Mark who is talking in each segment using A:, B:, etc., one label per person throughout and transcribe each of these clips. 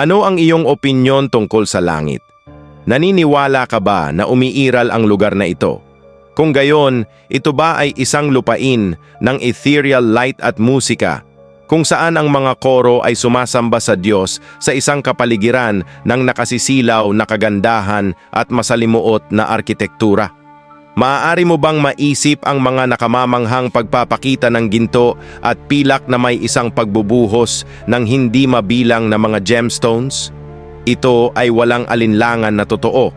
A: Ano ang iyong opinyon tungkol sa langit? Naniniwala ka ba na umiiral ang lugar na ito? Kung gayon, ito ba ay isang lupain ng ethereal light at musika kung saan ang mga koro ay sumasamba sa Diyos sa isang kapaligiran ng nakasisilaw na kagandahan at masalimuot na arkitektura? Maaari mo bang maisip ang mga nakamamanghang pagpapakita ng ginto at pilak na may isang pagbubuhos ng hindi mabilang na mga gemstones? Ito ay walang alinlangan na totoo.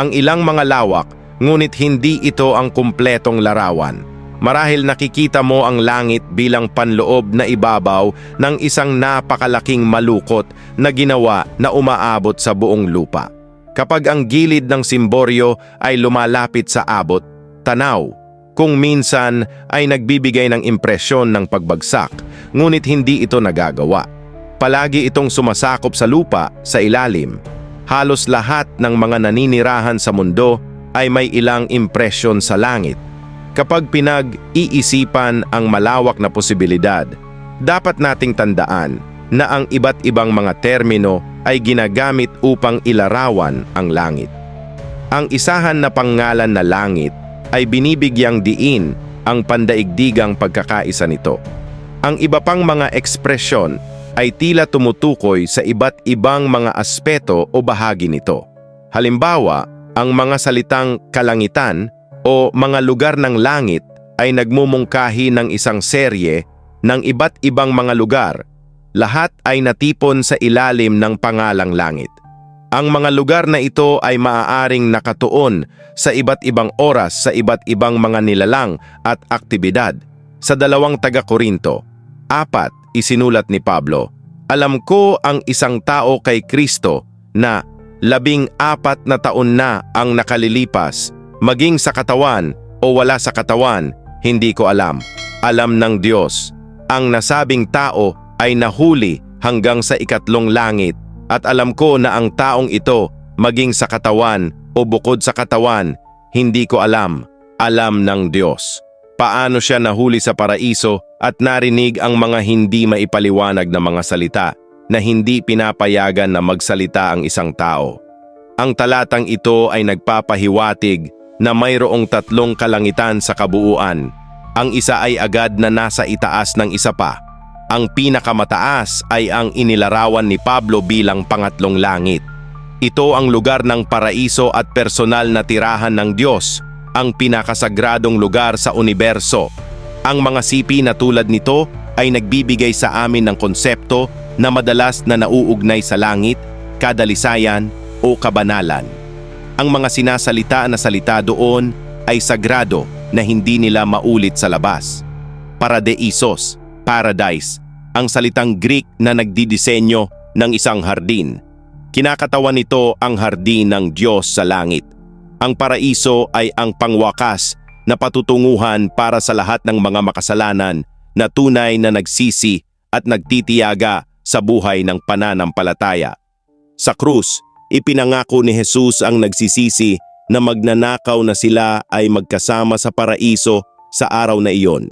A: Ang ilang mga lawak, ngunit hindi ito ang kumpletong larawan. Marahil nakikita mo ang langit bilang panloob na ibabaw ng isang napakalaking malukot na ginawa na umaabot sa buong lupa. Kapag ang gilid ng simboryo ay lumalapit sa abot, tanaw, kung minsan ay nagbibigay ng impresyon ng pagbagsak, ngunit hindi ito nagagawa. Palagi itong sumasakop sa lupa, sa ilalim. Halos lahat ng mga naninirahan sa mundo ay may ilang impresyon sa langit. Kapag pinag-iisipan ang malawak na posibilidad, dapat nating tandaan na ang iba't ibang mga termino ay ginagamit upang ilarawan ang langit. Ang isahan na pangalan na langit ay binibigyang diin ang pandaigdigang pagkakaisa nito. Ang iba pang mga ekspresyon ay tila tumutukoy sa iba't ibang mga aspeto o bahagi nito. Halimbawa, ang mga salitang kalangitan o mga lugar ng langit ay nagmumungkahi ng isang serye ng iba't ibang mga lugar lahat ay natipon sa ilalim ng pangalang langit. Ang mga lugar na ito ay maaaring nakatuon sa iba't ibang oras sa iba't ibang mga nilalang at aktibidad. Sa dalawang taga-Korinto, apat isinulat ni Pablo, Alam ko ang isang tao kay Kristo na labing apat na taon na ang nakalilipas, maging sa katawan o wala sa katawan, hindi ko alam. Alam ng Diyos. Ang nasabing tao ay nahuli hanggang sa ikatlong langit at alam ko na ang taong ito maging sa katawan o bukod sa katawan, hindi ko alam, alam ng Diyos. Paano siya nahuli sa paraiso at narinig ang mga hindi maipaliwanag na mga salita na hindi pinapayagan na magsalita ang isang tao. Ang talatang ito ay nagpapahiwatig na mayroong tatlong kalangitan sa kabuuan. Ang isa ay agad na nasa itaas ng isa pa ang pinakamataas ay ang inilarawan ni Pablo bilang pangatlong langit. Ito ang lugar ng paraiso at personal na tirahan ng Diyos, ang pinakasagradong lugar sa universo. Ang mga sipi na tulad nito ay nagbibigay sa amin ng konsepto na madalas na nauugnay sa langit, kadalisayan o kabanalan. Ang mga sinasalita na salita doon ay sagrado na hindi nila maulit sa labas. Paradeisos, paradise, ang salitang Greek na nagdidisenyo ng isang hardin. Kinakatawan nito ang hardin ng Diyos sa langit. Ang paraiso ay ang pangwakas na patutunguhan para sa lahat ng mga makasalanan na tunay na nagsisi at nagtitiyaga sa buhay ng pananampalataya. Sa krus, ipinangako ni Jesus ang nagsisisi na magnanakaw na sila ay magkasama sa paraiso sa araw na iyon.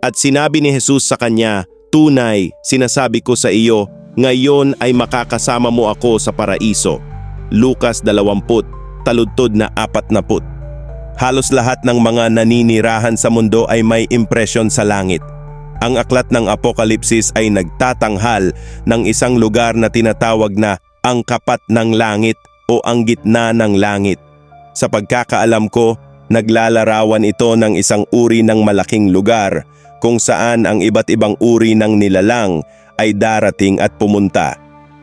A: At sinabi ni Jesus sa kanya, Tunay, sinasabi ko sa iyo, ngayon ay makakasama mo ako sa paraiso. Lukas 20, taludtod na 40. Halos lahat ng mga naninirahan sa mundo ay may impresyon sa langit. Ang aklat ng Apokalipsis ay nagtatanghal ng isang lugar na tinatawag na ang kapat ng langit o ang gitna ng langit. Sa pagkakaalam ko, naglalarawan ito ng isang uri ng malaking lugar kung saan ang iba't ibang uri ng nilalang ay darating at pumunta.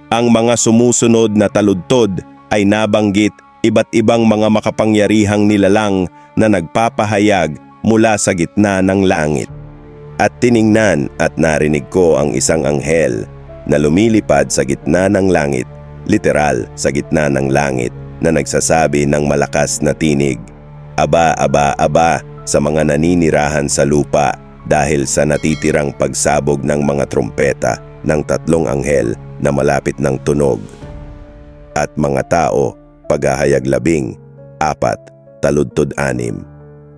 A: Ang mga sumusunod na taludtod ay nabanggit iba't ibang mga makapangyarihang nilalang na nagpapahayag mula sa gitna ng langit. At tiningnan at narinig ko ang isang anghel na lumilipad sa gitna ng langit, literal sa gitna ng langit, na nagsasabi ng malakas na tinig, Aba, aba, aba sa mga naninirahan sa lupa dahil sa natitirang pagsabog ng mga trompeta ng tatlong anghel na malapit ng tunog. At mga tao, paghahayag labing, apat, taludtod anim.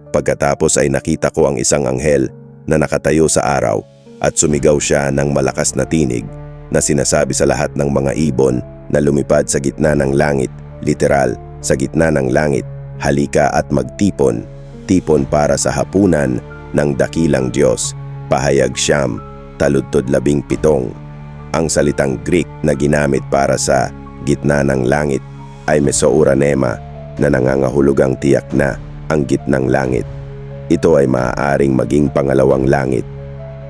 A: Pagkatapos ay nakita ko ang isang anghel na nakatayo sa araw at sumigaw siya ng malakas na tinig.
B: na sinasabi sa lahat ng mga ibon na lumipad sa gitna ng langit, literal, sa gitna ng langit, halika at magtipon, tipon para sa hapunan ng dakilang Diyos, pahayag siyam, taludtod labing pitong. Ang salitang Greek na ginamit para sa gitna ng langit ay mesouranema na nangangahulugang tiyak na ang gitnang langit. Ito ay maaaring maging pangalawang langit.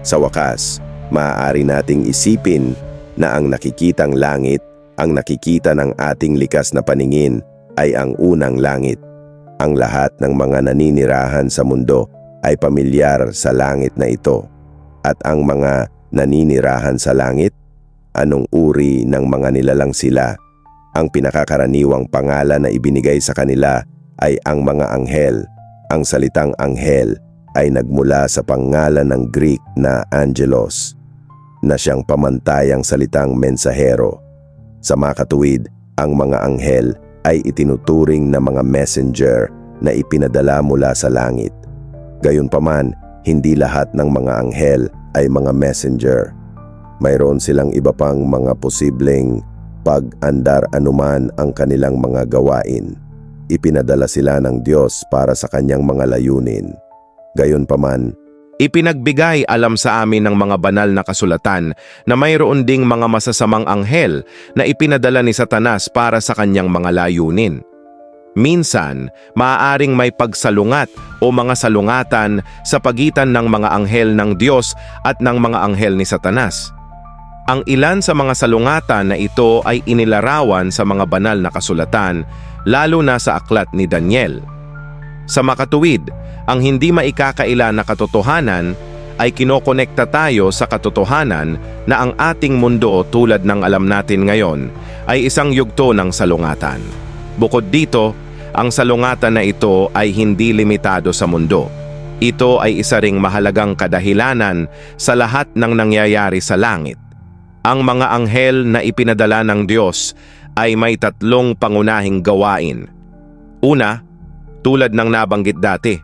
B: Sa wakas, maaari nating isipin na ang nakikitang langit, ang nakikita ng ating likas na paningin ay ang unang langit. Ang lahat ng mga naninirahan sa mundo ay pamilyar sa langit na ito. At ang mga naninirahan sa langit, anong uri ng mga nilalang sila? Ang pinakakaraniwang pangalan na ibinigay sa kanila ay ang mga anghel. Ang salitang anghel ay nagmula sa pangalan ng Greek na angelos, na siyang pamantayang salitang mensahero. Sa makatuwid, ang mga anghel ay itinuturing na mga messenger na ipinadala mula sa langit. Gayunpaman, hindi lahat ng mga anghel ay mga messenger. Mayroon silang iba pang mga posibleng pag-andar anuman ang kanilang mga gawain. Ipinadala sila ng Diyos para sa kanyang mga layunin. Gayunpaman,
A: Ipinagbigay alam sa amin ng mga banal na kasulatan na mayroon ding mga masasamang anghel na ipinadala ni Satanas para sa kanyang mga layunin. Minsan, maaaring may pagsalungat o mga salungatan sa pagitan ng mga anghel ng Diyos at ng mga anghel ni Satanas. Ang ilan sa mga salungatan na ito ay inilarawan sa mga banal na kasulatan, lalo na sa aklat ni Daniel. Sa makatuwid, ang hindi maikakaila na katotohanan ay kinokonekta tayo sa katotohanan na ang ating mundo tulad ng alam natin ngayon ay isang yugto ng salungatan. Bukod dito, ang salungatan na ito ay hindi limitado sa mundo. Ito ay isa ring mahalagang kadahilanan sa lahat ng nangyayari sa langit. Ang mga anghel na ipinadala ng Diyos ay may tatlong pangunahing gawain. Una, tulad ng nabanggit dati,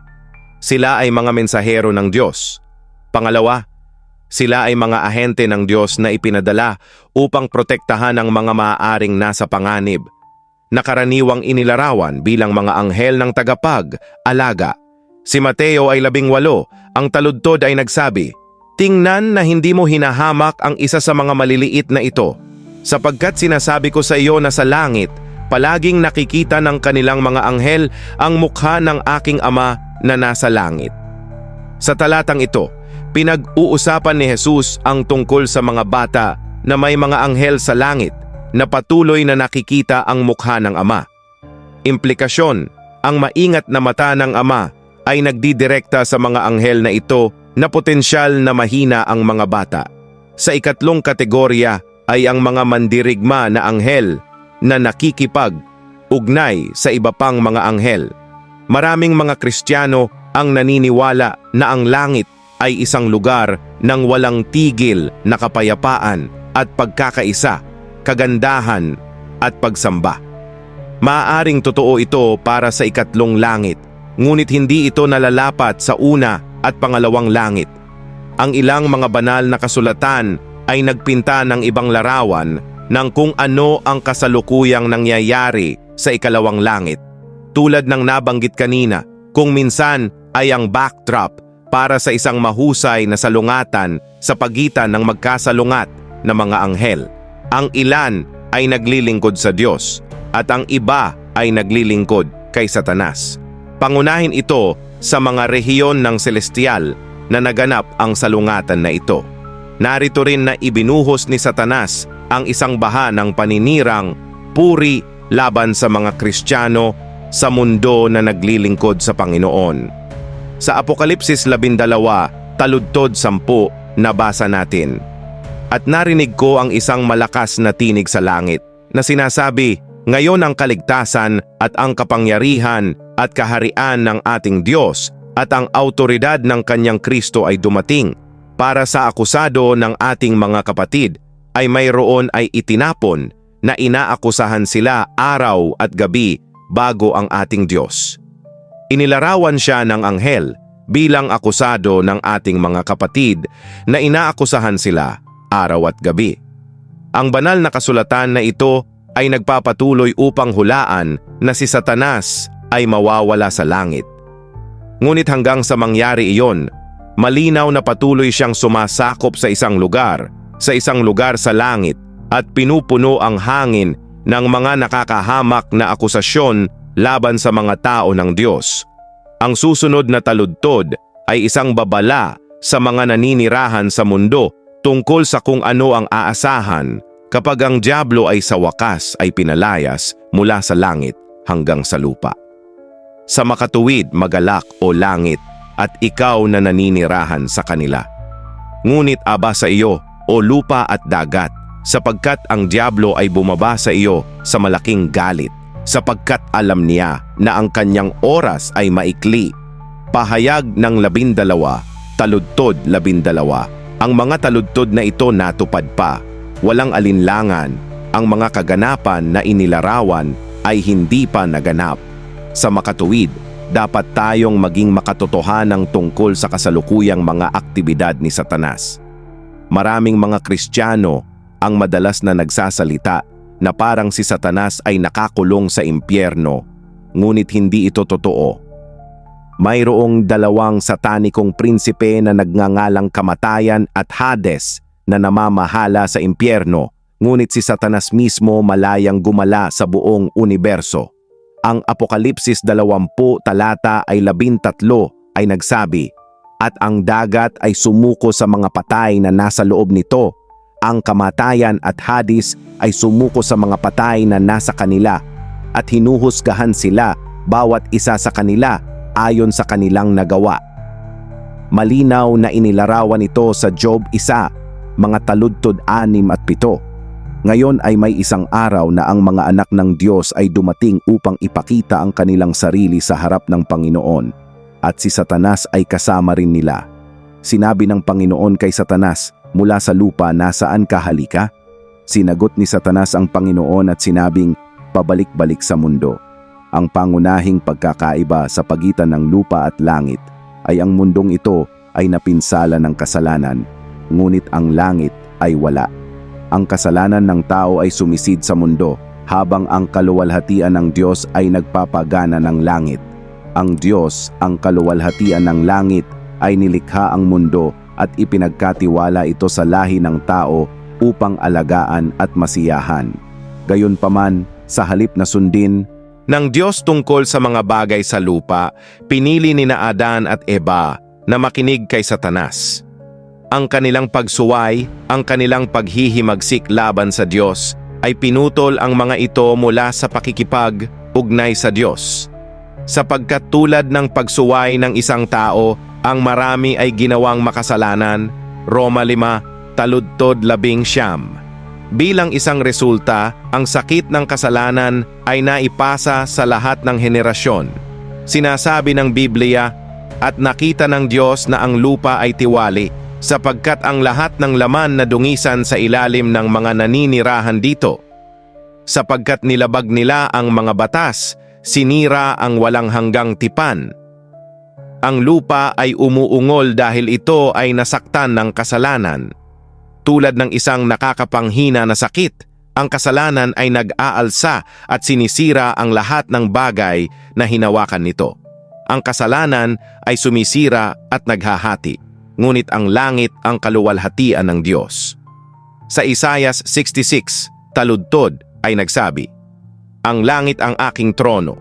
A: sila ay mga mensahero ng Diyos. Pangalawa, sila ay mga ahente ng Diyos na ipinadala upang protektahan ang mga maaaring nasa panganib. Nakaraniwang inilarawan bilang mga anghel ng tagapag, alaga. Si Mateo ay labing walo, ang taludtod ay nagsabi, Tingnan na hindi mo hinahamak ang isa sa mga maliliit na ito, sapagkat sinasabi ko sa iyo na sa langit, palaging nakikita ng kanilang mga anghel ang mukha ng aking ama na nasa langit. Sa talatang ito, pinag-uusapan ni Jesus ang tungkol sa mga bata na may mga anghel sa langit na patuloy na nakikita ang mukha ng Ama. Implikasyon, ang maingat na mata ng Ama ay nagdidirekta sa mga anghel na ito na potensyal na mahina ang mga bata. Sa ikatlong kategorya ay ang mga mandirigma na anghel na nakikipag ugnay sa iba pang mga anghel. Maraming mga Kristiyano ang naniniwala na ang langit ay isang lugar ng walang tigil na kapayapaan at pagkakaisa, kagandahan at pagsamba. Maaaring totoo ito para sa ikatlong langit, ngunit hindi ito nalalapat sa una at pangalawang langit. Ang ilang mga banal na kasulatan ay nagpinta ng ibang larawan ng kung ano ang kasalukuyang nangyayari sa ikalawang langit tulad ng nabanggit kanina, kung minsan ay ang backdrop para sa isang mahusay na salungatan sa pagitan ng magkasalungat na mga anghel. Ang ilan ay naglilingkod sa Diyos at ang iba ay naglilingkod kay Satanas. Pangunahin ito sa mga rehiyon ng celestial na naganap ang salungatan na ito. Narito rin na ibinuhos ni Satanas ang isang baha ng paninirang puri laban sa mga Kristiyano sa mundo na naglilingkod sa Panginoon. Sa Apokalipsis 12, taludtod 10, nabasa natin. At narinig ko ang isang malakas na tinig sa langit na sinasabi, Ngayon ang kaligtasan at ang kapangyarihan at kaharian ng ating Diyos at ang autoridad ng kanyang Kristo ay dumating para sa akusado ng ating mga kapatid ay mayroon ay itinapon na inaakusahan sila araw at gabi bago ang ating Diyos. Inilarawan siya ng anghel bilang akusado ng ating mga kapatid na inaakusahan sila araw at gabi. Ang banal na kasulatan na ito ay nagpapatuloy upang hulaan na si Satanas ay mawawala sa langit. Ngunit hanggang sa mangyari iyon, malinaw na patuloy siyang sumasakop sa isang lugar, sa isang lugar sa langit at pinupuno ang hangin ng mga nakakahamak na akusasyon laban sa mga tao ng Diyos. Ang susunod na taludtod ay isang babala sa mga naninirahan sa mundo tungkol sa kung ano ang aasahan kapag ang Diablo ay sa wakas ay pinalayas mula sa langit hanggang sa lupa. Sa makatuwid, magalak o langit at ikaw na naninirahan sa kanila. Ngunit aba sa iyo o lupa at dagat sapagkat ang Diablo ay bumaba sa iyo sa malaking galit sapagkat alam niya na ang kanyang oras ay maikli. Pahayag ng labindalawa, taludtod labindalawa. Ang mga taludtod na ito natupad pa. Walang alinlangan. Ang mga kaganapan na inilarawan ay hindi pa naganap. Sa makatuwid, dapat tayong maging makatotohanang tungkol sa kasalukuyang mga aktibidad ni Satanas. Maraming mga Kristiyano ang madalas na nagsasalita na parang si Satanas ay nakakulong sa impyerno, ngunit hindi ito totoo. Mayroong dalawang satanikong prinsipe na nagngangalang kamatayan at Hades na namamahala sa impyerno, ngunit si Satanas mismo malayang gumala sa buong universo. Ang Apokalipsis 20 talata ay 13 ay nagsabi, At ang dagat ay sumuko sa mga patay na nasa loob nito ang kamatayan at hadis ay sumuko sa mga patay na nasa kanila at hinuhusgahan sila bawat isa sa kanila ayon sa kanilang nagawa. Malinaw na inilarawan ito sa Job 1, mga taludtod 6 at 7. Ngayon ay may isang araw na ang mga anak ng Diyos ay dumating upang ipakita ang kanilang sarili sa harap ng Panginoon at si Satanas ay kasama rin nila. Sinabi ng Panginoon kay Satanas, mula sa lupa nasaan ka halika? Sinagot ni Satanas ang Panginoon at sinabing, pabalik-balik sa mundo. Ang pangunahing pagkakaiba sa pagitan ng lupa at langit ay ang mundong ito ay napinsala ng kasalanan, ngunit ang langit ay wala. Ang kasalanan ng tao ay sumisid sa mundo, habang ang kaluwalhatian ng Diyos ay nagpapagana ng langit. Ang Diyos, ang kaluwalhatian ng langit, ay nilikha ang mundo at ipinagkatiwala ito sa lahi ng tao upang alagaan at masiyahan. Gayunpaman, sa halip na sundin, ng Diyos tungkol sa mga bagay sa lupa, pinili ni na Adan at Eba na makinig kay Satanas. Ang kanilang pagsuway, ang kanilang paghihimagsik laban sa Diyos, ay pinutol ang mga ito mula sa pakikipag, ugnay sa Diyos. Sapagkat tulad ng pagsuway ng isang tao, ang marami ay ginawang makasalanan, Roma 5, taludtod labing siyam. Bilang isang resulta, ang sakit ng kasalanan ay naipasa sa lahat ng henerasyon. Sinasabi ng Biblia, at nakita ng Diyos na ang lupa ay tiwali, sapagkat ang lahat ng laman na dungisan sa ilalim ng mga naninirahan dito. Sapagkat nilabag nila ang mga batas, sinira ang walang hanggang tipan. Ang lupa ay umuungol dahil ito ay nasaktan ng kasalanan. Tulad ng isang nakakapanghina na sakit, ang kasalanan ay nag-aalsa at sinisira ang lahat ng bagay na hinawakan nito. Ang kasalanan ay sumisira at naghahati, ngunit ang langit ang kaluwalhatian ng Diyos. Sa Isayas 66, taludtod ay nagsabi, Ang langit ang aking trono,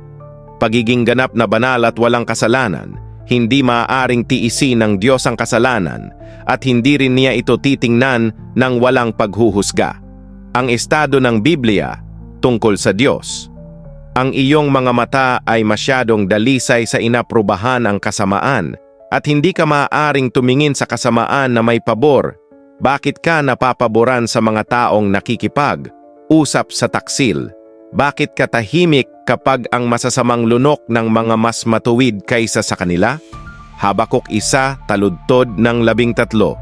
A: pagiging ganap na banal at walang kasalanan, hindi maaaring tiisin ng Diyos ang kasalanan at hindi rin niya ito titingnan ng walang paghuhusga. Ang estado ng Biblia tungkol sa Diyos. Ang iyong mga mata ay masyadong dalisay sa inaprubahan ang kasamaan at hindi ka maaaring tumingin sa kasamaan na may pabor. Bakit ka napapaboran sa mga taong nakikipag, usap sa taksil? Bakit ka tahimik kapag ang masasamang lunok ng mga mas matuwid kaysa sa kanila? Habakuk isa taludtod ng labing tatlo.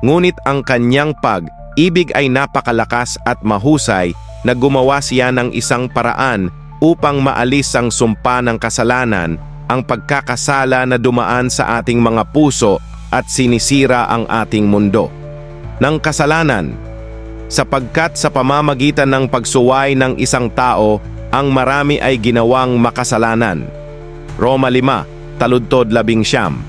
A: Ngunit ang kanyang pag-ibig ay napakalakas at mahusay na gumawa siya ng isang paraan upang maalis ang sumpa ng kasalanan, ang pagkakasala na dumaan sa ating mga puso at sinisira ang ating mundo. Ng kasalanan, sapagkat sa pamamagitan ng pagsuway ng isang tao, ang marami ay ginawang makasalanan. Roma 5, taludtod labing siyam.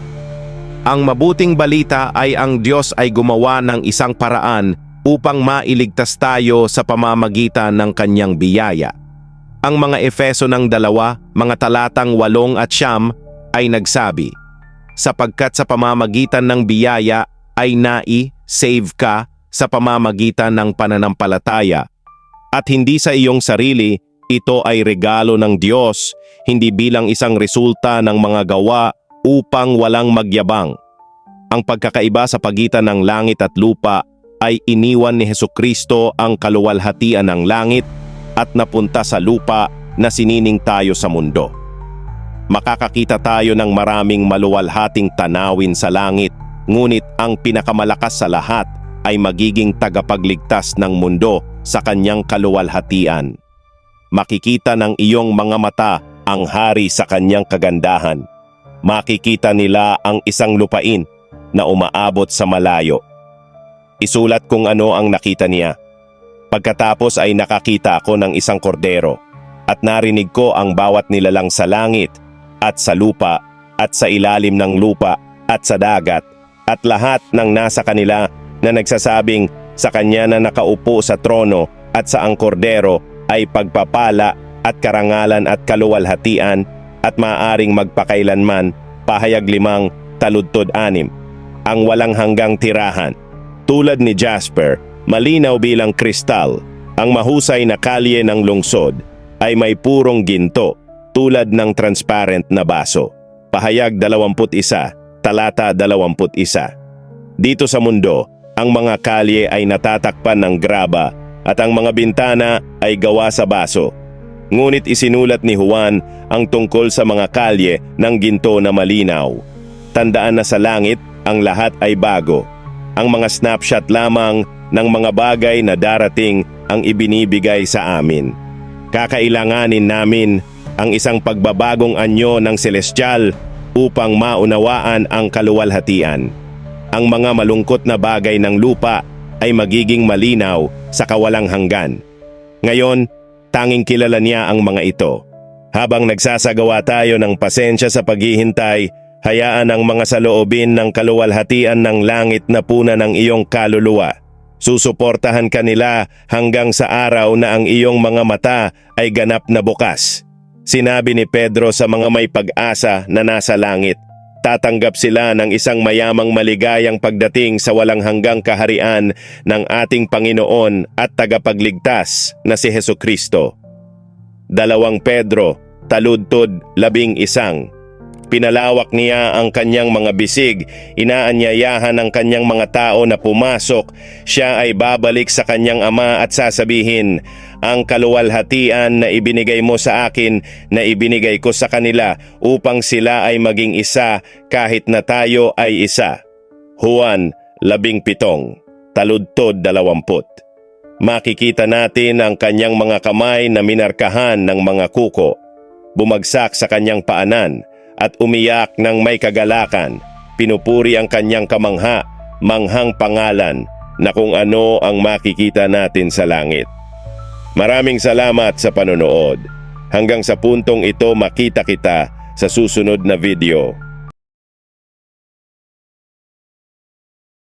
A: Ang mabuting balita ay ang Diyos ay gumawa ng isang paraan upang mailigtas tayo sa pamamagitan ng kanyang biyaya. Ang mga Efeso ng dalawa, mga talatang walong at siyam ay nagsabi, sapagkat sa pamamagitan ng biyaya ay nai-save ka sa pamamagitan ng pananampalataya. At hindi sa iyong sarili, ito ay regalo ng Diyos, hindi bilang isang resulta ng mga gawa upang walang magyabang. Ang pagkakaiba sa pagitan ng langit at lupa ay iniwan ni Heso Kristo ang kaluwalhatian ng langit at napunta sa lupa na sinining tayo sa mundo. Makakakita tayo ng maraming maluwalhating tanawin sa langit, ngunit ang pinakamalakas sa lahat ay magiging tagapagligtas ng mundo sa kanyang kaluwalhatian. Makikita ng iyong mga mata ang hari sa kanyang kagandahan. Makikita nila ang isang lupain na umaabot sa malayo. Isulat kung ano ang nakita niya. Pagkatapos ay nakakita ako ng isang kordero at narinig ko ang bawat nilalang sa langit at sa lupa at sa ilalim ng lupa at sa dagat at lahat ng nasa kanila na nagsasabing sa kanya na nakaupo sa trono at sa ang kordero ay pagpapala at karangalan at kaluwalhatian at maaring magpakailanman pahayag limang taludtod anim ang walang hanggang tirahan. Tulad ni Jasper, malinaw bilang kristal, ang mahusay na kalye ng lungsod ay may purong ginto tulad ng transparent na baso. Pahayag 21, talata 21. Dito sa mundo, ang mga kalye ay natatakpan ng graba at ang mga bintana ay gawa sa baso. Ngunit isinulat ni Juan ang tungkol sa mga kalye ng ginto na malinaw. Tandaan na sa langit, ang lahat ay bago. Ang mga snapshot lamang ng mga bagay na darating ang ibinibigay sa amin. Kakailanganin namin ang isang pagbabagong anyo ng celestial upang maunawaan ang kaluwalhatian. Ang mga malungkot na bagay ng lupa ay magiging malinaw sa kawalang hanggan. Ngayon, tanging kilala niya ang mga ito. Habang nagsasagawa tayo ng pasensya sa paghihintay, hayaan ang mga saloobin ng kaluwalhatian ng langit na puna ng iyong kaluluwa. Susuportahan ka nila hanggang sa araw na ang iyong mga mata ay ganap na bukas. Sinabi ni Pedro sa mga may pag-asa na nasa langit, tatanggap sila ng isang mayamang maligayang pagdating sa walang hanggang kaharian ng ating Panginoon at tagapagligtas na si Heso Kristo. Dalawang Pedro, taludtod, labing isang. Pinalawak niya ang kanyang mga bisig, inaanyayahan ang kanyang mga tao na pumasok, siya ay babalik sa kanyang ama at sasabihin, ang kaluwalhatian na ibinigay mo sa akin na ibinigay ko sa kanila upang sila ay maging isa kahit na tayo ay isa. Juan, labing pitong, taludtod dalawamput. Makikita natin ang kanyang mga kamay na minarkahan ng mga kuko, bumagsak sa kanyang paanan, at umiyak ng may kagalakan. Pinupuri ang kanyang kamangha, manghang pangalan na kung ano ang makikita natin sa langit. Maraming salamat sa panonood. Hanggang sa puntong ito makita kita sa susunod na video.